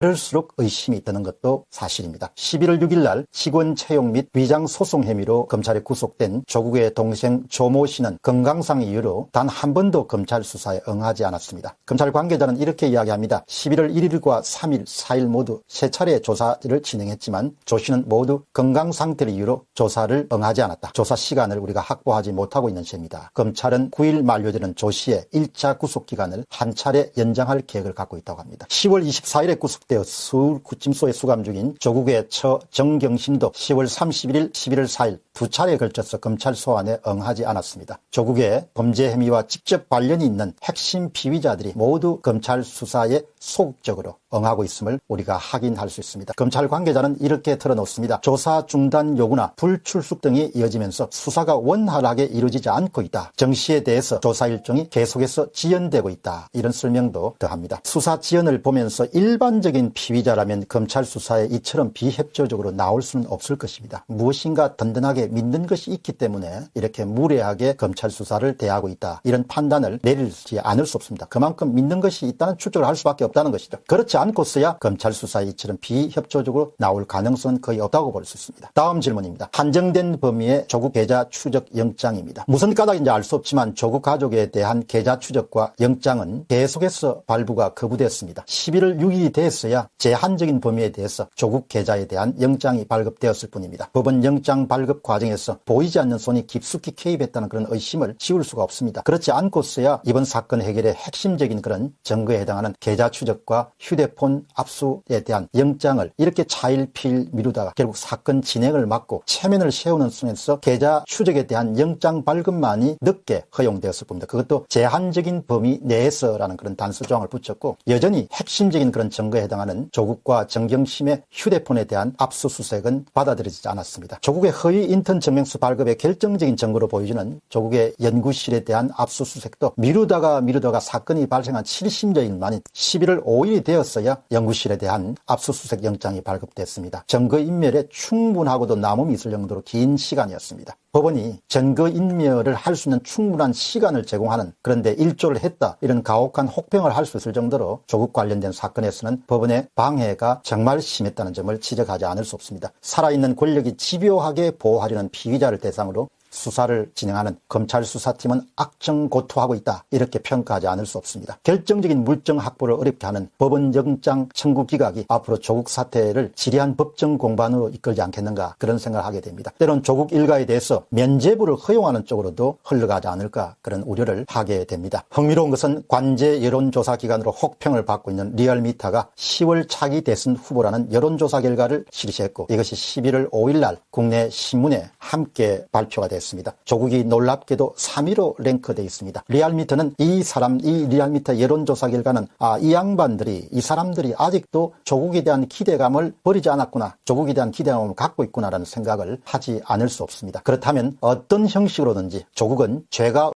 그럴수록 의심이 드는 것도 사실입니다. 11월 6일 날 직원 채용 및 위장 소송 혐의로 검찰에 구속된 조국의 동생 조모 씨는 건강상 이유로 단 한 번도 검찰 수사에 응하지 않았습니다. 검찰 관계자는 이렇게 이야기합니다. 11월 1일과 3일, 4일 모두 세 차례 조사를 진행했지만 조 씨는 모두 건강 상태를 이유로 조사를 응하지 않았다. 조사 시간을 우리가 확보하지 못하고 있는 시입니다. 검찰은 9일 만료되는 조 씨의 1차 구속 기간을 한 차례 연장할 계획을 갖고 있다고 합니다. 10월 24일에 구속 되어 서울 구침소에 수감 중인 조국의 처 정경심도 10월 31일, 11월 4일 두 차례에 걸쳐서 검찰 소환에 응하지 않았습니다. 조국의 범죄 혐의와 직접 관련이 있는 핵심 피의자들이 모두 검찰 수사에 소극적으로 응하고 있음을 우리가 확인할 수 있습니다. 검찰 관계자는 이렇게 털어놓습니다. 조사 중단 요구나 불출석 등이 이어지면서 수사가 원활하게 이루어지지 않고 있다. 정 씨에 대해서 조사 일정이 계속해서 지연되고 있다. 이런 설명도 더합니다. 수사 지연을 보면서 일반적인 피의자라면 검찰 수사에 이처럼 비협조적으로 나올 수는 없을 것입니다. 무엇인가 든든하게 믿는 것이 있기 때문에 이렇게 무례하게 검찰 수사를 대하고 있다. 이런 판단을 내리지 않을 수 없습니다. 그만큼 믿는 것이 있다는 추적을 할 수밖에 없다는 것이죠. 그렇지 않고서야 검찰 수사에 이처럼 비협조적으로 나올 가능성은 거의 없다고 볼 수 있습니다. 다음 질문입니다. 한정된 범위의 조국 계좌 추적 영장입니다. 무슨 까닭인지 알 수 없지만 조국 가족에 대한 계좌 추적과 영장은 계속해서 발부가 거부됐습니다. 11월 6일이 됐어야 제한적인 범위에 대해서 조국 계좌에 대한 영장이 발급되었을 뿐입니다. 법원 영장 발급 과정에서 보이지 않는 손이 깊숙이 개입했다는 그런 의심을 지울 수가 없습니다. 그렇지 않고서야 이번 사건 해결의 핵심적인 그런 증거에 해당하는 계좌 추적과 휴대폰 압수에 대한 영장을 이렇게 차일피일 미루다가 결국 사건 진행을 막고 체면을 세우는 순에서 계좌 추적에 대한 영장 발급만이 늦게 허용되었을 겁니다. 그것도 제한적인 범위 내에서라는 그런 단서 조항을 붙였고 여전히 핵심적인 그런 증거에 해당하는 조국과 정경심의 휴대폰에 대한 압수수색은 받아들여지지 않았습니다. 조국의 허위 인턴 증명서 발급의 결정적인 증거로 보여지는 조국의 연구실에 대한 압수수색도 미루다가 미루다가 사건이 발생한 70여일 만인 11월 5일이 되었어야 연구실에 대한 압수수색 영장이 발급됐습니다. 증거인멸에 충분하고도 남음이 있을 정도로 긴 시간이었습니다. 법원이 증거인멸을 할 수 있는 충분한 시간을 제공하는 그런데 일조를 했다 이런 가혹한 혹평을 할 수 있을 정도로 조국 관련된 사건에서는 법원의 방해가 정말 심했다는 점을 지적하지 않을 수 없습니다. 살아있는 권력이 집요하게 보호하려는 피의자를 대상으로 수사를 진행하는 검찰 수사팀은 악정고투하고 있다 이렇게 평가하지 않을 수 없습니다. 결정적인 물증 확보를 어렵게 하는 법원 영장 청구 기각이 앞으로 조국 사태를 지리한 법정 공방으로 이끌지 않겠는가 그런 생각을 하게 됩니다. 때론 조국 일가에 대해서 면죄부를 허용하는 쪽으로도 흘러가지 않을까 그런 우려를 하게 됩니다. 흥미로운 것은 관제 여론조사 기관으로 혹평을 받고 있는 리얼미터가 10월 차기 대선 후보라는 여론조사 결과를 실시했고 이것이 11월 5일 날 국내 신문에 함께 발표가 됐습니다. 됐습니다. 조국이 놀랍게도 3위로 랭크되어 있습니다. 리얼미터는 이 사람, 이 리얼미터 여론조사 결과는 아, 이 양반들이, 이 사람들이 아직도 조국에 대한 기대감을 버리지 않았구나. 조국에 대한 기대감을 갖고 있구나라는 생각을 하지 않을 수 없습니다. 그렇다면 어떤 형식으로든지 조국은 죄가